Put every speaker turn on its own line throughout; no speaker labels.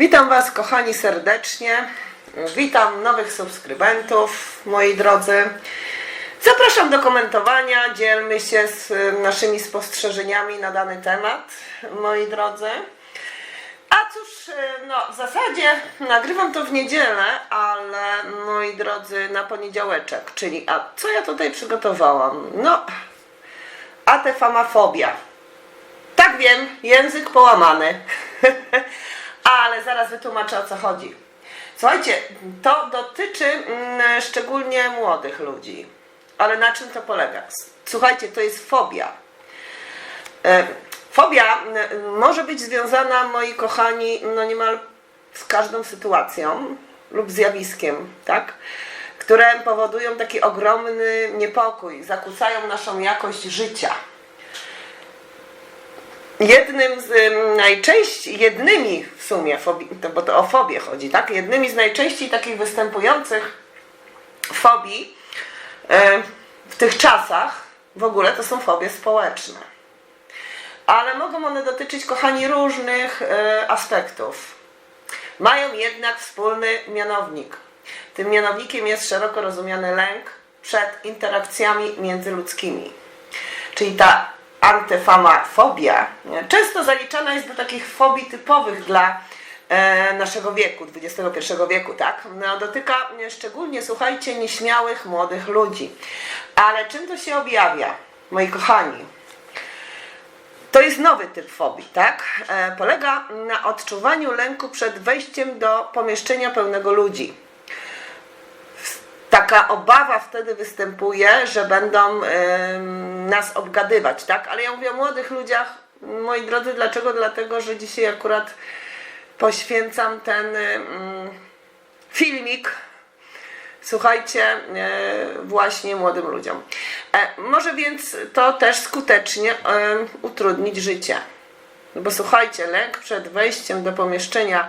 Witam Was, kochani, serdecznie. Witam nowych subskrybentów, moi drodzy. Zapraszam do komentowania, dzielmy się z y, naszymi spostrzeżeniami na dany temat, moi drodzy. A cóż, y, no w zasadzie nagrywam to w niedzielę, ale moi drodzy, na poniedziałeczek, czyli a co ja tutaj przygotowałam? No, atefamafobia. Tak wiem, język połamany. Ale zaraz wytłumaczę o co chodzi. Słuchajcie, to dotyczy mm, szczególnie młodych ludzi. Ale na czym to polega? Słuchajcie, to jest fobia. E, Fobia mm, może być związana, moi kochani, no niemal z każdą sytuacją lub zjawiskiem, tak? Które powodują taki ogromny niepokój, zakłócają naszą jakość życia. Jednym z najczęściej, jednymi w sumie, fobi, to, bo to o fobię chodzi, tak? Jednymi z najczęściej takich występujących fobii w tych czasach w ogóle to są fobie społeczne. Ale mogą one dotyczyć, kochani, różnych e, aspektów. Mają jednak wspólny mianownik. Tym mianownikiem jest szeroko rozumiany lęk przed interakcjami międzyludzkimi. Czyli ta antyfamafobia często zaliczana jest do takich fobii typowych dla e, naszego wieku, XXI wieku, tak? No, dotyka szczególnie, słuchajcie, nieśmiałych młodych ludzi. Ale czym to się objawia, moi kochani? To jest nowy typ fobii, tak? E, polega na odczuwaniu lęku przed wejściem do pomieszczenia pełnego ludzi taka obawa wtedy występuje, że będą nas obgadywać, tak? Ale ja mówię o młodych ludziach, moi drodzy, dlaczego? Dlatego, że dzisiaj akurat poświęcam ten filmik, słuchajcie, y, właśnie młodym ludziom. E, może więc to też skutecznie utrudnić życie. No bo słuchajcie, lęk przed wejściem do pomieszczenia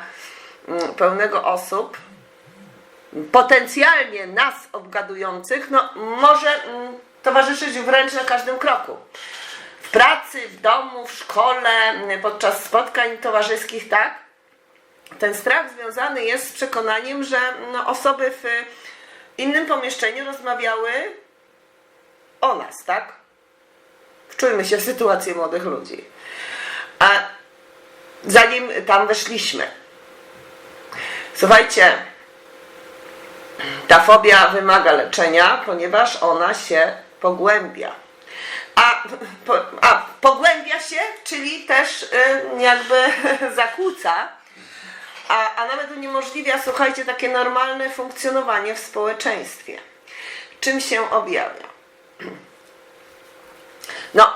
y, pełnego osób potencjalnie nas obgadujących, no, może mm, towarzyszyć wręcz na każdym kroku. W pracy, w domu, w szkole, mm, podczas spotkań towarzyskich, tak? Ten strach związany jest z przekonaniem, że no, osoby w innym pomieszczeniu rozmawiały o nas, tak? Wczujmy się w sytuację młodych ludzi. A zanim tam weszliśmy, słuchajcie, ta fobia wymaga leczenia, ponieważ ona się pogłębia. A, po, a pogłębia się, czyli też y, jakby zakłóca, a, a nawet uniemożliwia, słuchajcie, takie normalne funkcjonowanie w społeczeństwie. Czym się objawia? No,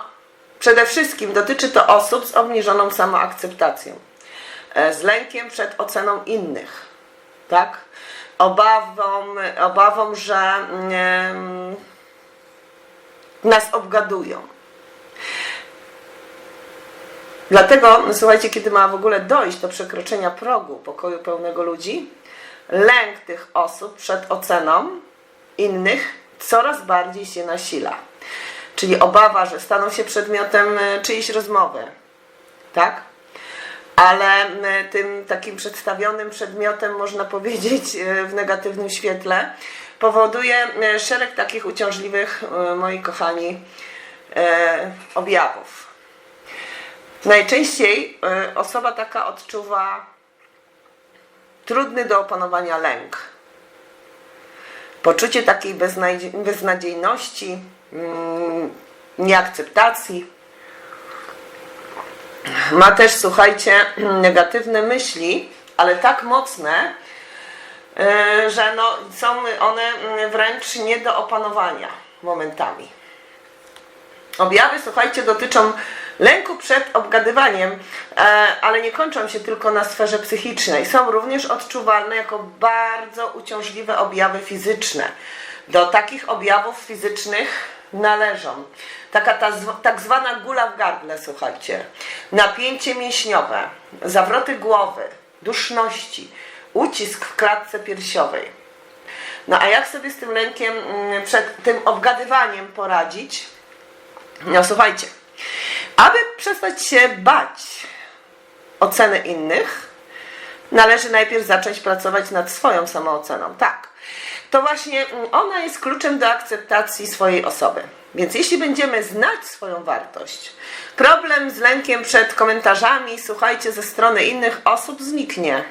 przede wszystkim dotyczy to osób z obniżoną samoakceptacją, e, z lękiem przed oceną innych, tak? Obawą, obawą że nas obgadują. Dlatego, no słuchajcie, kiedy ma w ogóle dojść do przekroczenia progu pokoju pełnego ludzi, lęk tych osób przed oceną innych coraz bardziej się nasila. Czyli obawa, że staną się przedmiotem e, czyjejś rozmowy. Tak? Ale tym takim przedstawionym przedmiotem, można powiedzieć, e, w negatywnym świetle, powoduje e, szereg takich uciążliwych, e, moi kochani, objawów. Najczęściej osoba taka odczuwa trudny do opanowania lęk. Poczucie takiej beznadziejności, mm, nieakceptacji, ma też, słuchajcie, negatywne myśli, ale tak mocne, e, że no, są one wręcz nie do opanowania momentami. Objawy, słuchajcie, dotyczą lęku przed obgadywaniem, e, ale nie kończą się tylko na sferze psychicznej. Są również odczuwalne jako bardzo uciążliwe objawy fizyczne. Do takich objawów fizycznych należą taka ta, tak zwana gula w gardle, słuchajcie, napięcie mięśniowe, zawroty głowy, duszności, ucisk w klatce piersiowej. No a jak sobie z tym lękiem, mm, przed tym obgadywaniem poradzić? No słuchajcie, aby przestać się bać oceny innych, należy najpierw zacząć pracować nad swoją samooceną. Tak. To właśnie mm, ona jest kluczem do akceptacji swojej osoby. Więc jeśli będziemy znać swoją wartość, problem z lękiem przed komentarzami, słuchajcie, ze strony innych osób zniknie.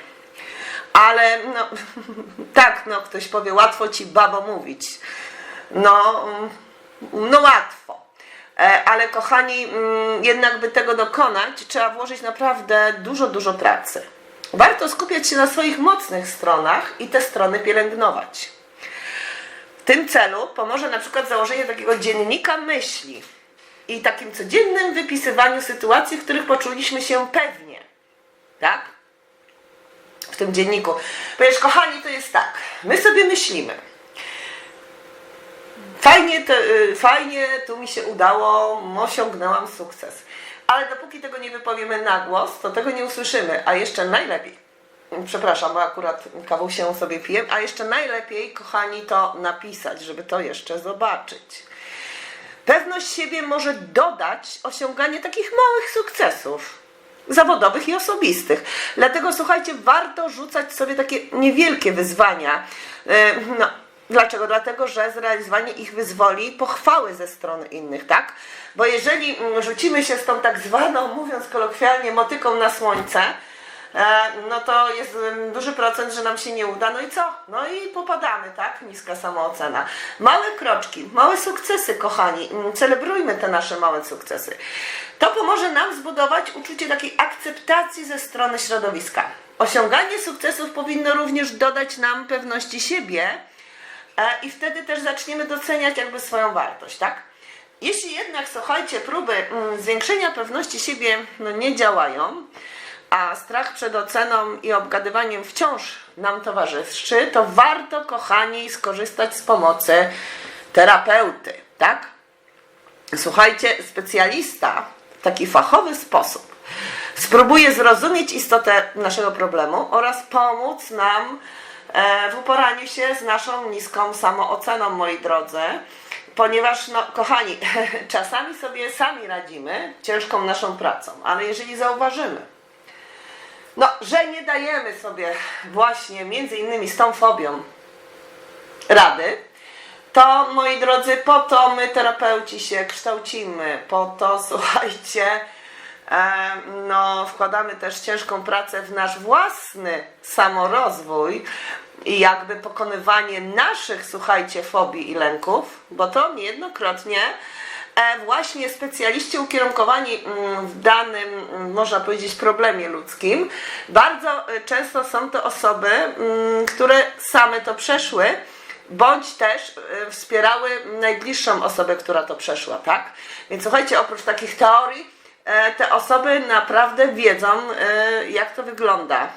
Ale no, tak, no ktoś powie, łatwo ci babo mówić. No, mm, no łatwo. E, Ale kochani, mm, jednak by tego dokonać, trzeba włożyć naprawdę dużo, dużo pracy. Warto skupiać się na swoich mocnych stronach i te strony pielęgnować. W tym celu pomoże na przykład założenie takiego dziennika myśli i takim codziennym wypisywaniu sytuacji, w których poczuliśmy się pewnie. Tak? W tym dzienniku. Ponieważ, kochani, to jest tak. My sobie myślimy. Fajnie, to, y, fajnie, tu mi się udało, osiągnęłam sukces. Ale dopóki tego nie wypowiemy na głos, to tego nie usłyszymy. A jeszcze najlepiej, przepraszam, bo akurat kawusię sobie piję, a jeszcze najlepiej, kochani, to napisać, żeby to jeszcze zobaczyć. Pewność siebie może dodać osiąganie takich małych sukcesów zawodowych i osobistych. Dlatego słuchajcie, warto rzucać sobie takie niewielkie wyzwania. E, No, dlaczego? Dlatego, że zrealizowanie ich wyzwoli pochwały ze strony innych, tak? Bo jeżeli mm, rzucimy się z tą tak zwaną, mówiąc kolokwialnie, motyką na słońce, no to jest duży procent, że nam się nie uda. No i co? No i popadamy, tak? Niska samoocena. Małe kroczki, małe sukcesy, kochani. Mm, Celebrujmy te nasze małe sukcesy. To pomoże nam zbudować uczucie takiej akceptacji ze strony środowiska. Osiąganie sukcesów powinno również dodać nam pewności siebie e, i wtedy też zaczniemy doceniać jakby swoją wartość, tak? Jeśli jednak, słuchajcie, próby mm, zwiększenia pewności siebie no, nie działają, a strach przed oceną i obgadywaniem wciąż nam towarzyszy, to warto, kochani, skorzystać z pomocy terapeuty, tak? Słuchajcie, specjalista w taki fachowy sposób spróbuje zrozumieć istotę naszego problemu oraz pomóc nam e, w uporaniu się z naszą niską samooceną, moi drodzy. Ponieważ, no, kochani, czasami sobie sami radzimy ciężką naszą pracą, ale jeżeli zauważymy, no, że nie dajemy sobie właśnie między innymi z tą fobią rady, to moi drodzy, po to my terapeuci się kształcimy, po to słuchajcie, e, no, wkładamy też ciężką pracę w nasz własny samorozwój i jakby pokonywanie naszych, słuchajcie, fobii i lęków, bo to niejednokrotnie właśnie specjaliści ukierunkowani mm, w danym, mm, można powiedzieć, problemie ludzkim, bardzo e, często są to osoby, mm, które same to przeszły, bądź też e, wspierały najbliższą osobę, która to przeszła, tak? Więc słuchajcie, oprócz takich teorii, e, te osoby naprawdę wiedzą, e, jak to wygląda,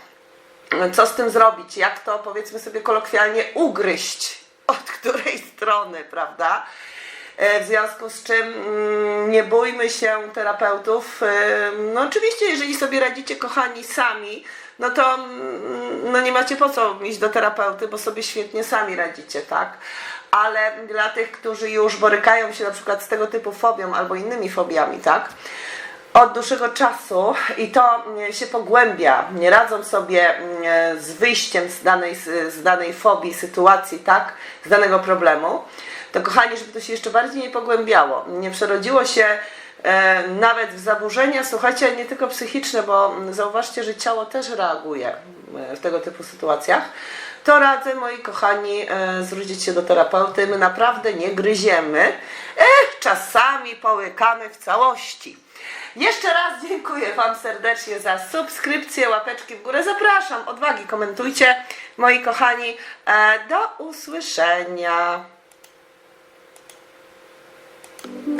co z tym zrobić, jak to powiedzmy sobie kolokwialnie ugryźć, od której strony, prawda? E, W związku z czym mm, nie bójmy się terapeutów. E, No oczywiście, jeżeli sobie radzicie kochani sami, no to mm, no nie macie po co iść do terapeuty, bo sobie świetnie sami radzicie, tak? Ale dla tych, którzy już borykają się na przykład z tego typu fobią albo innymi fobiami, tak? od dłuższego czasu i to mm, się pogłębia, nie radzą sobie z wyjściem z danej, z danej fobii, sytuacji, tak, z danego problemu, to kochani, żeby to się jeszcze bardziej nie pogłębiało, nie przerodziło się e, nawet w zaburzenia, słuchajcie, nie tylko psychiczne, bo zauważcie, że ciało też reaguje e, w tego typu sytuacjach, to radzę, moi kochani, e, zwrócić się do terapeuty. My naprawdę nie gryziemy. Ech, czasami połykamy w całości. Jeszcze raz dziękuję Wam serdecznie za subskrypcję, łapeczki w górę. Zapraszam, odwagi, komentujcie, moi kochani. E, Do usłyszenia. Mm-hmm.